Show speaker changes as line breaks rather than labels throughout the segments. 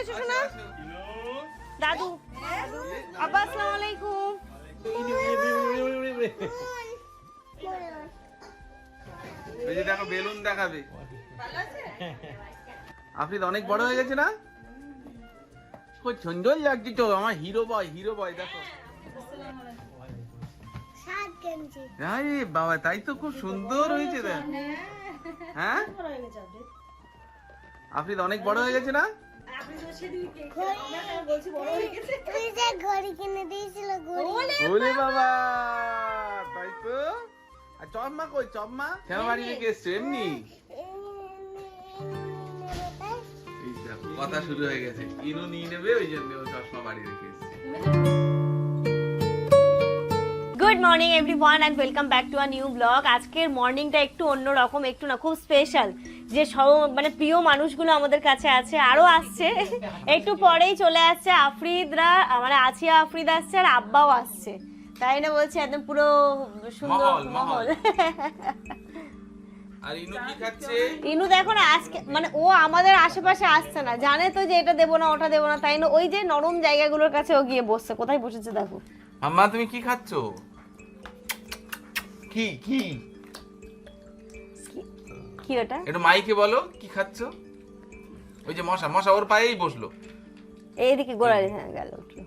এসো শোনা দাদু। আব্বা আসসালামু আলাইকুম
যে দেখো, বেলুন দেখাবে। আফরিদ অনেক বড় হয়ে গেছে না? খুব সুন্দর লাগছে তো, আমার হিরো বয় হিরো বয়, দেখো। বাবা, তাই তো খুব সুন্দর হয়েছে হ্যাঁ? আফরিদ অনেক বড় হয়ে গেছে না?
ঘড়ি কিনে দিয়েছিল ঘড়ি।
বাবা! তাই তো? আর চম্মা কই চম্মা? কেন বাড়ি রেখে এসছো এমনি? কথা শুরু হয়ে গেছে। ইনু নিয়ে নেবে ওই জন্য ও চশমা বাড়ি রেখে এসছে।
Good morning everyone and welcome back to a new blog আজকের মর্নিংটা একটু অন্যরকম একটু না খুব স্পেশাল যে সব মানে প্রিয় মানুষগুলো আমাদের কাছে আছে আরও আসছে। একটু পরেই চলে আসছে আফ্রিদরা মানে আছিয়া আফ্রিদ আসছে আর আব্বাও আসছে। তাই না বলছে? একদম পুরো সুন্দর
মহল, আর ইনু কি খাচ্ছে?
ইনু দেখো না আজকে মানে ও আমাদের আশেপাশে আসছে না। জানে তো যে এটা দেবো না ওটা দেবো না তাই না? ওই যে নরম জায়গাগুলোর কাছে ও গিয়ে বসছে। কোথায় বসেছে দেখো।
আম্মা তুমি কি খাচ্ছ? কি কি-
কি ওটা
একটু মাইকে বলো কি খাচ্ছ? ওই যে মশা মশা ওর পায়েই বসল।
এইদিকে গোড়ালি হ্যাঁ গেল উঠল।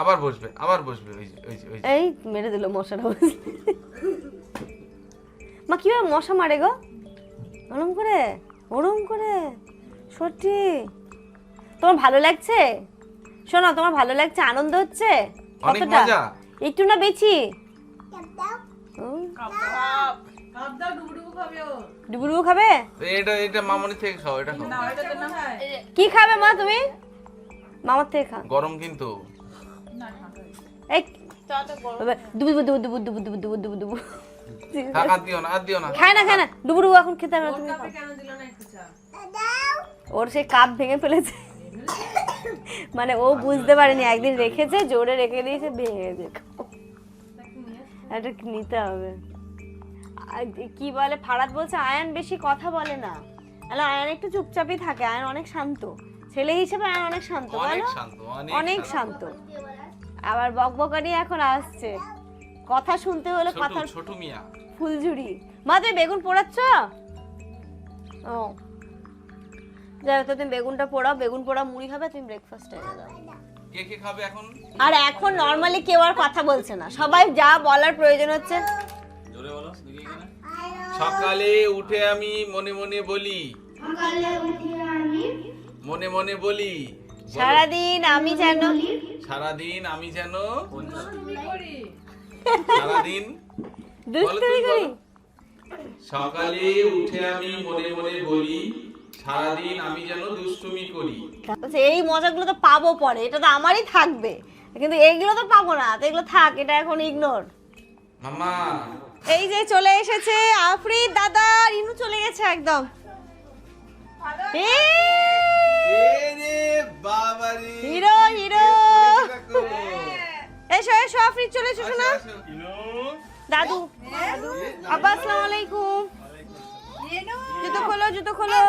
আবার বসবে আবার বসবে ওই যে ওই যে ওই যে।
এই মেরে দিল মশাটা মা কীভাবে মশা মারে গো? ওরম করে ওরম করে। সত্যি। তোমার ভালো লাগছে? শোনো তোমার ভালো লাগছে আনন্দ হচ্ছে?
অনেক মজা।
একটু না বেছি। ডুবুডুবু খাবে
এটা এটা মামনি থেকে খাও এটা খাও।
কি খাবে মা তুমি? মামার থেকে খা।
গরম কিন্তু।
এই
আর দিও না আর দিও না।
খায় না খায় না। ডুবু ডুবু এখন খেতে হবে না তুমি। ওর সেই কাপ ভেঙে ফেলেছে। মানে ও বুঝতে পারেনি একদিন রেখেছে জোরে রেখে দিয়েছে ভেঙে গেছে। এটা নিতে হবে। কি বলে ফারাদ বলছে আয়ান বেশি কথা বলে না। তাহলে আয়ান একটু চুপচাপই থাকে আয়ান অনেক শান্ত। ছেলে হিসেবে আয়ান অনেক শান্ত বলো? অনেক শান্ত। আবার বকবকানি এখন আসছে। কথা শুনতে হলে কথা
ছোট মিয়া।
ফুলঝুরি। মা তুমি বেগুন পোড়াচ্ছ? ও। যাই তো তুমি বেগুনটা পোড়াও বেগুন পোড়া মুড়ি খাবে তুমি ব্রেকফাস্ট এনে দাও।
কে কে খাবে এখন?
আর এখন নর্মালি কেউ আর কথা বলছে না। সবাই যা বলার প্রয়োজন হচ্ছে
সকালে উঠে আমি মনে মনে বলি। মনে মনে বলি।
সারাদিন আমি যেন
সারাদিন আমি যেন সারাদিন
দুষ্টুমি করি।
সকালে উঠে আমি মনে মনে বলি সারাদিন আমি যেন দুষ্টুমি করি।
এই মজাগুলো তো পাবো পরে এটা তো আমারই থাকবে। কিন্তু এইগুলো তো পাবো না তো এগুলো থাক এটা এখন ইগনোর
মামা
এই যে চলে এসেছে আফরিদ দাদা ইনু চলে গেছে একদম। Hero hero. এসো এসো আফরিদ চলে এসো শোনা। দাদু আব্বা আসসালামু আলাইকুম জুতো খোলো জুতো খোলো।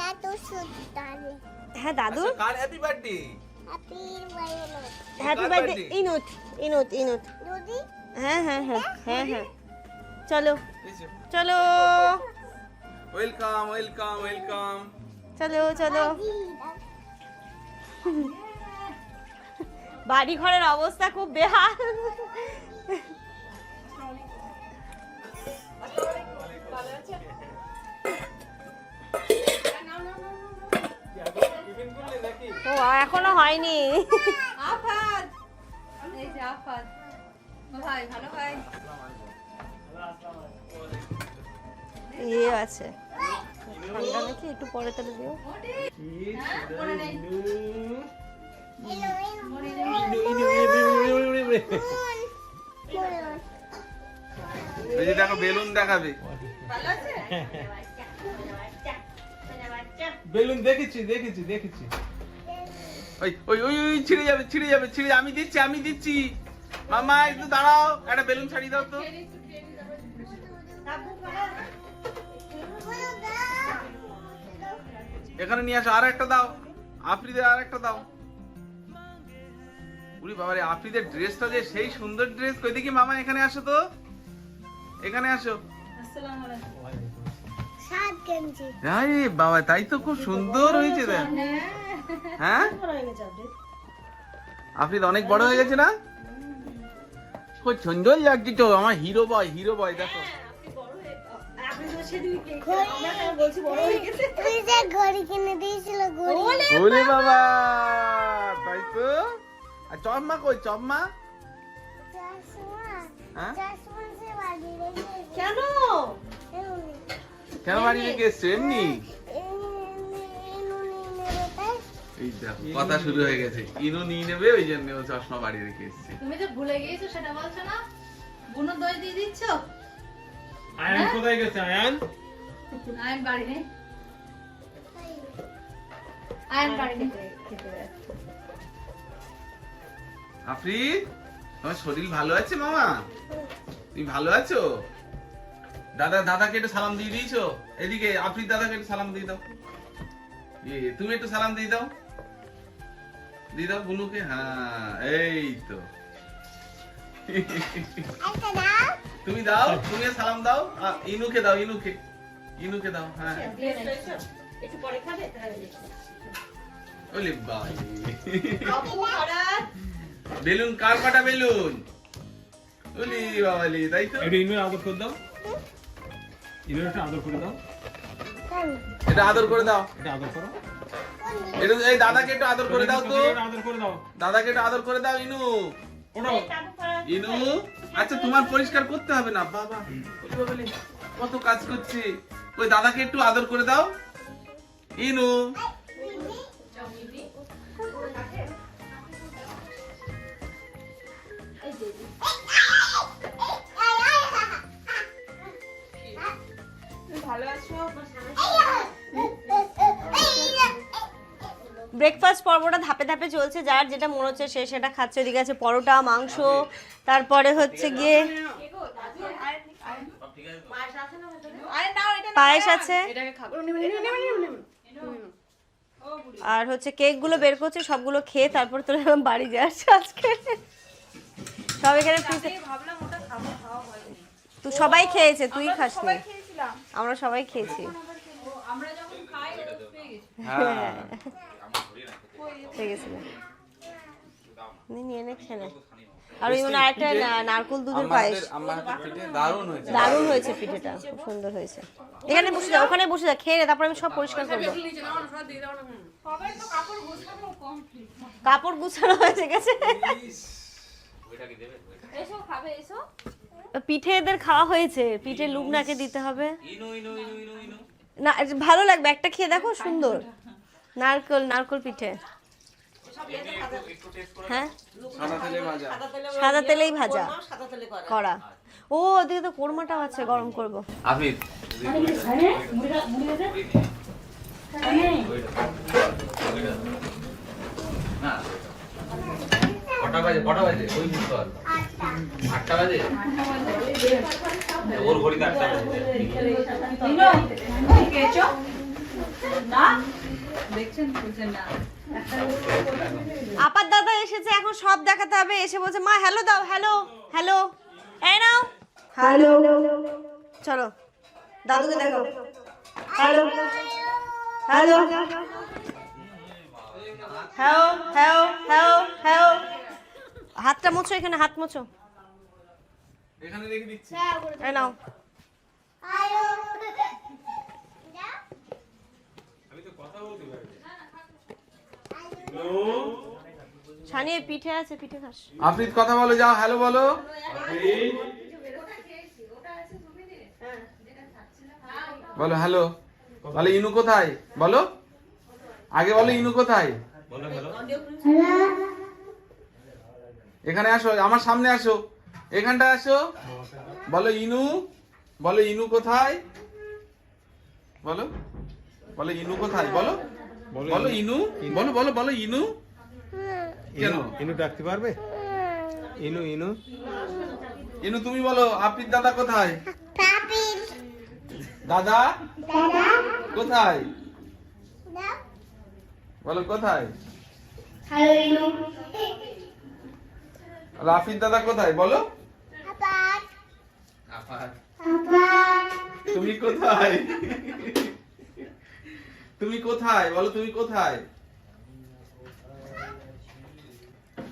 দাদু সুতারে
হ্যাঁ দাদু।
কার হ্যাপি বার্থডে
হ্যাপি বার্থডে?
ইনুত ইনুত ইনুত।
দুদি।
হ্যাঁ হ্যাঁ হ্যাঁ হ্যাঁ হ্যাঁ চলো চলো।
Welcome welcome welcome.
চলো চলো। বাড়ি ঘরের অবস্থা খুব বেহাল। ও এখনও হয়নি।
আফাদ এই যে আফাদ ভাই ভালো ভাই?
ইয়ে আছে। ঠান্ডা নাকি? একটু পরে তাহলে দিও।
এই যে দেখো বেলুন দেখাবে।
ভালো
বেলুন দেখেছি দেখেছি দেখেছি। ওই ওই ওই ওই ছিঁড়ে যাবে ছিঁড়ে যাবে ছিঁড়ে আমি দিচ্ছি আমি দিচ্ছি। মামা, একটু দাঁড়াও, একটা বেলুন ছাড়িয়ে দাও তো। এখানে নিয়ে আসো, আর একটা দাও। আফ্রিদের আর একটা দাও। উরি বাবারে, আফ্রিদের ড্রেসটা যে সেই সুন্দর ড্রেস কই দেখি মামা, এখানে আসো তো। এখানে আসো। আরে বাবা, তাই তো খুব সুন্দর হয়েছে হ্যাঁ? আফ্রিদ অনেক বড় হয়ে গেছে না? খুব সুন্দর লাগছে তো আমার হিরো বয় হিরো বয় দেখো। ওরে বাবা! তাই তো? আর চম্মা কই চম্মা হ্যাঁ?
কেন?
কেন বাড়ি রেখে এসছো এমনি? কথা শুরু হয়ে গেছে। ইনু নিয়ে নেবে ওই জন্য ও চশমা বাড়ি রেখে এসছে।
তুমি যে ভুলে গিয়েছো সেটা বলছো না? বুনো দই দিয়ে দিচ্ছ?
আয়ান কোথায় গেছে আয়ান?
আয়ন বাড়ি নেই। আয়ন বাড়ি নেই।
আফরিদ তোমার শরীর ভালো আছে মামা? তুমি ভালো আছো? দাদা দাদাকে একটু সালাম দিয়ে দিয়েছ? এদিকে আফরিদ দাদাকে একটু সালাম দিয়ে দাও। তুমি একটু সালাম দিয়ে দাও। দিয়ে দাও বুনুকে? হ্যাঁ এই তো। তুমি দাও তুমি সালাম দাও। ইনুকে দাও ইনুকে। ইনুকে দাও হ্যাঁ।
একটু পরে খাবে?
ওলে বাই বেলুন কার কাটা বেলুন? ওলি বাবালি তাই তো।
একটু ইনুর আদর করে দাও। ইনুর একটা আদর করে দাও।
এটা আদর করে দাও।
এটা আদর করো।
এটা এই দাদাকে একটু আদর করে দাও তো।
আদর করে দাও।
দাদাকে একটু আদর করে দাও ইনু। ইনু আচ্ছা তোমার পরিষ্কার করতে হবে না বাবা। কত কাজ করছি। ওই দাদাকে একটু আদর করে দাও। ইনু।
ব্রেকফাস্ট পর্বটা ধাপে ধাপে চলছে যার যেটা মনে হচ্ছে সে সেটা খাচ্ছে। ওদিকে আছে পরোটা মাংস তারপরে হচ্ছে গিয়ে পায়েস আছে। আর হচ্ছে কেকগুলো বের করছে সবগুলো খেয়ে তারপর তোরা এরকম বাড়ি যাচ্ছে আজকে। সব এখানে তুই সবাই খেয়েছে তুই খাসনি। আমরা সবাই খেয়েছি।
আমরা যখন খাই গেছি
হ্যাঁ।
হয়ে গেছিল নিয়ে নে খেয়ে আর ওই মানে আরেকটা না- নারকোল দুধের পায়েস।
দারুণ হয়েছে।
দারুণ হয়েছে পিঠেটা। খুব সুন্দর হয়েছে। এখানে বসে যা ওখানে বসে যা খেয়ে তারপর আমি সব পরিষ্কার করব কাপড় গুছানো হয়েছে গেছে। পিঠে এদের খাওয়া হয়েছে। পিঠে লুবনাকে দিতে হবে। না ভালো লাগবে। একটা খেয়ে দেখো সুন্দর। নারকল নারকল পিঠে। হ্যাঁ?
সাদা
তেলেই ভাজা। করা। ও ওদিকে তো কোরমাটাও আছে গরম করব।
আফিদ
কটা বাজে? কটা বাজে? ওই বুঝতে আটটা বাজে? ওর ঘড়িতে আটটা বাজে।
খেয়েছো? না দেখছেন বুঝছেন না?
আপার দাদা এসেছে এখন সব দেখাতে হবে। এসে বলছে মা হ্যালো দাও হ্যালো হ্যালো এই নাও। হ্যালো চলো দাদুকে দেখো hello hello hello hello hello hello হাতটা মোছো এখানে হাত মোছো।
এখানে রেখে দিচ্ছি।
এই নাও।
আয়ো
ছানিয়ে পিঠে আছে, পিঠে খাস।
আফরিদ, কথা বলো, যাও, হ্যালো বলো। বলো, হ্যালো। বলো, ইনু কোথায়? বলো। আগে বলো, ইনু কোথায়? এখানে আসো, আমার সামনে আসো। এখানটা আসো। বলো, ইনু। বলো, ইনু কোথায়? বলো। বলো ইনু কোথায়? বলো। বলো ইনু। বলো বলো বলো ইনু। কেন?
ইনু ডাকতে পারবে? ইনু ইনু।
ইনু তুমি বলো আপির দাদা কোথায়? দাদা?
দাদা?
কোথায়? বলো কোথায়? রাফির দাদা কোথায়? বলো। তুমি কোথায়? তুমি কোথায়? বলো তুমি কোথায়?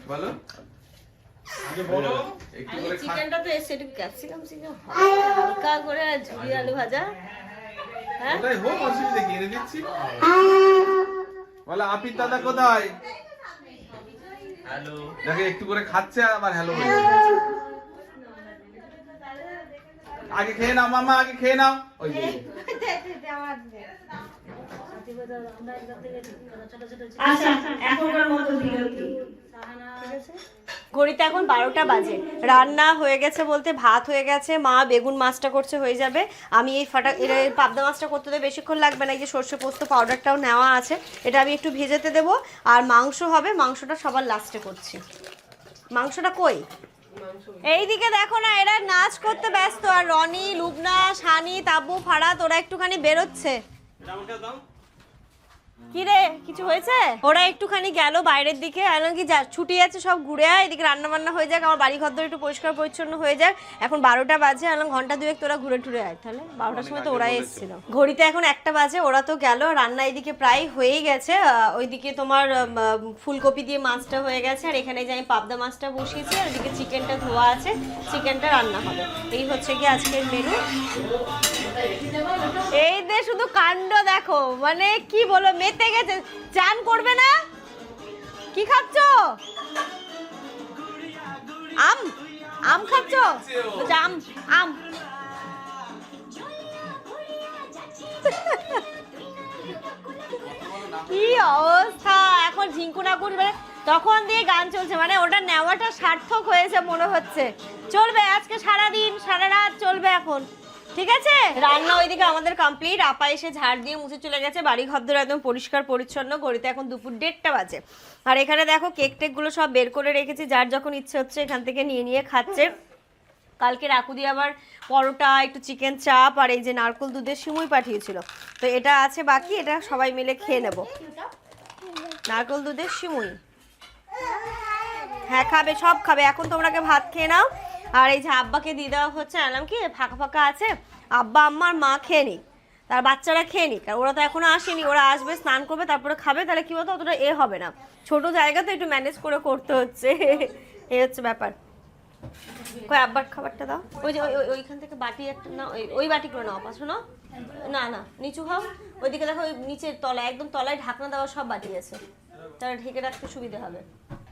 বলো। একটু করে
চিকেনটা তো এসে একটু ক্যাপসিকাম চিকেন হালকা করে ঝুড়ি আলু ভাজা। হ্যাঁ?
হোক অসুবিধা কি? এনে দিচ্ছি। বলো আপির দাদা কোথায়?
হ্যালো।
দেখে একটু করে খাচ্ছে আবার হ্যালো আগে খেয়ে নাও মামা আগে খেয়ে নাও। ওই
আচ্ছা এখনকার মতো ঘড়িতে এখন বারোটা বাজে। রান্না হয়ে গেছে বলতে ভাত হয়ে গেছে মা বেগুন মাছটা করছে হয়ে যাবে। আমি এই ফাটা এটা পাবদা মাছটা করতে তো বেশিক্ষণ লাগবে না এই যে সর্ষে পোস্ত পাউডারটাও নেওয়া আছে। এটা আমি একটু ভেজেতে দেবো। আর মাংস হবে মাংসটা সবার লাস্টে করছি। মাংসটা কই? এইদিকে দেখো না এরা নাচ করতে ব্যস্ত। আর রনি লুবনা সানি তাব্বু ফারাত ওরা একটুখানি বেরোচ্ছে। কি রে কিছু হয়েছে? ওরা একটুখানি গেল বাইরের দিকে আলাম কি যা ছুটি আছে সব ঘুরে আয় এদিকে রান্না বান্না হয়ে যাক আমার বাড়ি ঘর একটু পরিষ্কার পরিচ্ছন্ন হয়ে যাক। এখন বারোটা বাজে আলাম ঘণ্টা দুয়েক তোরা ঘুরে টুরে আয়। তাহলে বারোটার সময় তো ওরাই এসেছিল। ঘড়িতে এখন একটা বাজে ওরা তো গেল রান্না এদিকে প্রায় হয়েই গেছে। ওইদিকে তোমার ফুলকপি দিয়ে মাছটা হয়ে গেছে আর এখানে যে আমি পাবদা মাছটা বসিয়েছি আর এদিকে চিকেনটা ধোয়া আছে চিকেনটা রান্না হবে। এই হচ্ছে কি আজকের মেনু এই দে শুধু কাণ্ড দেখো মানে কি বলো মেতে গেছে, চান করবে না? কি খাচ্ছ? আম আম খাচ্ছ? আম আম। কি অবস্থা? এখন ঝিঙ্কু নাকুর মানে তখন দিয়ে গান চলছে মানে ওটা নেওয়াটা সার্থক হয়েছে মনে হচ্ছে। চলবে, আজকে সারা দিন সারা রাত চলবে এখন। ঠিক আছে? রান্না ওইদিকে আমাদের কমপ্লিট আপা এসে ঝাড় দিয়ে মুছে চলে গেছে। বাড়ি ঘর একদম পরিষ্কার, পরিচ্ছন্ন। ঘড়িতে এখন দুপুর দেড়টা বাজে। আর এখানে দেখো কেক টেকগুলো সব বের করে রেখেছি। যার যখন ইচ্ছে হচ্ছে এখান থেকে নিয়ে নিয়ে খাচ্ছে। কালকে রাকুদি আবার পরোটা, একটু চিকেন চাপ আর এই যে নারকল দুধের সিমুই পাঠিয়েছিল। তো এটা আছে বাকি, এটা সবাই মিলে খেয়ে নেব। নারকল দুধের সিমুই। হ্যাঁ খাবে, সব খাবে। এখন তোমরা আগে ভাত খেয়ে নাও। আর এই যে আব্বাকে দিয়ে দেওয়া হচ্ছে আলাম কি? ফাঁকা ফাঁকা আছে। আব্বা আম্মার মা খেয়ে নিক। তার বাচ্চারা খেয়ে নিক। আর ওরা তো এখনও আসেনি, ওরা আসবে, স্নান করবে, তারপরে খাবে, তাহলে কি বলতো, অতটা এ হবে না। ছোট জায়গা তো একটু ম্যানেজ করে করতে হচ্ছে। এই হচ্ছে ব্যাপার। আব্বার খাবারটা দাও। ওই যে, ওই- ওই- ওইখান থেকে বাটি একটা না ওই ওই বাটিগুলো নাও পাশো না না না, নিচু খাও। ওইদিকে দেখো, ওই নিচের তলায়, একদম তলায় ঢাকনা দেওয়া সব বাটি আছে। তাহলে ঢেকে রাখতে সুবিধা হবে।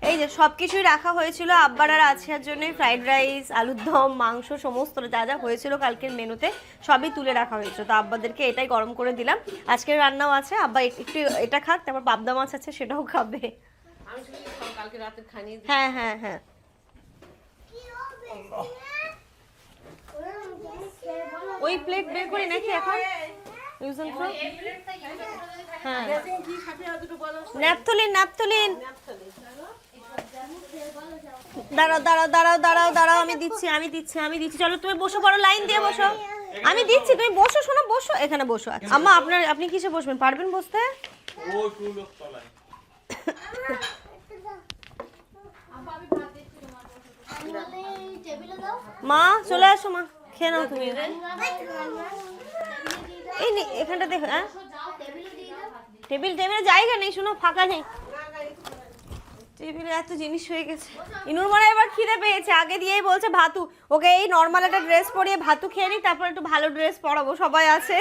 এই যে সব কিছুই রাখা হয়েছিল আব্বার আর আছিয়ার জন্য ফ্রাইড রাইস আলুর দম মাংস সমস্ত যা যা হয়েছিল কালকের মেনুতে সবই তুলে রাখা হয়েছিল তো আব্বাদেরকে এটাই গরম করে দিলাম। আজকের রান্নাও আছে আব্বা একটু এটা খাক তারপর পাবদা মাছ আছে সেটাও খাবে। হ্যাঁ হ্যাঁ হ্যাঁ। ওই প্লেট বের করি নাকি এখন? হ্যাঁ। ন্যাপথলিন ন্যাপথলিন দাঁড়াও দাঁড়াও দাঁড়াও দাঁড়াও দাঁড়াও, আমি দিচ্ছি আমি দিচ্ছি আমি দিচ্ছি। চলো, তুমি বসো পড়ো লাইন দিয়ে বসো। আমি দিচ্ছি, তুমি বসো, শোনো, বসো। এখানে বসো। আম্মা, আপনার আপনি কিসে বসবেন? পারবেন বসতে? মা, চলে আসো, মা। খেয়ে নাও তুমি। এই এখানটা দেখো হ্যাঁ? টেবিল, টেবিলে জায়গা নেই, শোনো, ফাঁকা নেই। টেবিলে এত জিনিস হয়ে গেছে। ইনুর মনে এবার খিদে পেয়েছে। আগে দিয়েই বলছে, ভাতু, ওকে এই নর্মাল একটা ড্রেস পরিয়ে ভাতু খেয়ে নিই তারপর একটু ভালো ড্রেস পরাবো, সবাই আছে।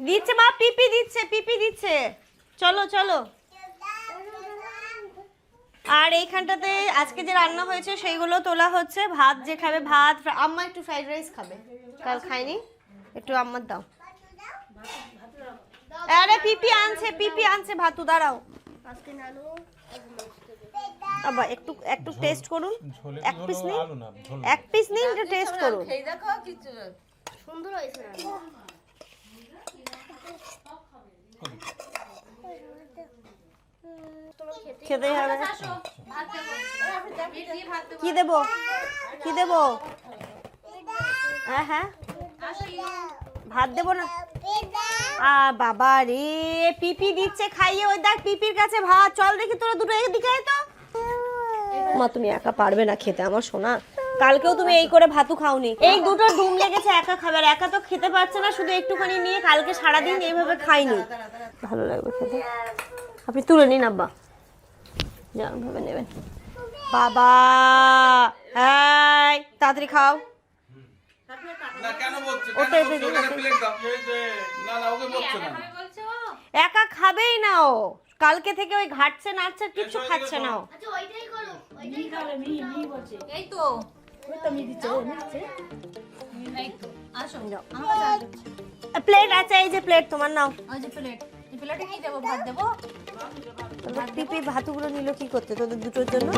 দিচ্ছে মা, পিপি দিচ্ছে পিপি দিচ্ছে। চলো চলো। আর এইখানটাতে আজকে যে রান্না হয়েছে, সেইগুলো তোলা হচ্ছে। ভাত যে খাবে, ভাত আম্মা একটু ফ্রাইড রাইস খাবে। কাল খাইনি একটু আম্মার দাও। আরে, পিপি আনছে পিপি আনছে। ভাতু, দাঁড়াও। আবার একটু একটু টেস্ট করুন। এক পিস নিন।
আলু না ঝোল
এক পিস নিন একটু টেস্ট করুন।
সুন্দর হয়েছে
খেতেই হবে।
দেবো। পেট দেবো।
কি দেবো? কি দেবো? হ্যাঁ হ্যাঁ। ভাত দেবো না? আ বাবা রে পিপি দিচ্ছে খাইয়ে ওই দেখ পিপির কাছে ভাত। চল দেখি তোরা দুটো এদিকে আয় তো। মা তুমি একা পারবে না খেতে আমার সোনা। কালকেও তুমি এই করে ভাতু খাওনি। এই দুটো ডুম লেগেছে একা খাবে। আর একা তো খেতে পারছে না শুধু একটুখানি নিয়ে কালকে সারাদিন এইভাবে খাইনি। ভালো লাগবে খেতে। আপনি তুলে নিন আব্বা। যেমন ভাবে নেবেন। বাবা তাড়াতাড়ি খাও। একা খাবেই না ও। কালকে থেকে ওই ঘাটছে নাচছে কিচ্ছু খাচ্ছে না ও।
আচ্ছা ওইটাই করো ওইটাই করো।
এই তো। এই তো। আসো। আমার কাছে আসো।
প্লেট আছে এই যে প্লেট তোমার নাও।
ওই যে প্লেট এই প্লেটে কি দেবো? ভাত দেবো?
পিপি ভাতুগুলো নিল কি করতে? তোদের দুটোর জন্য।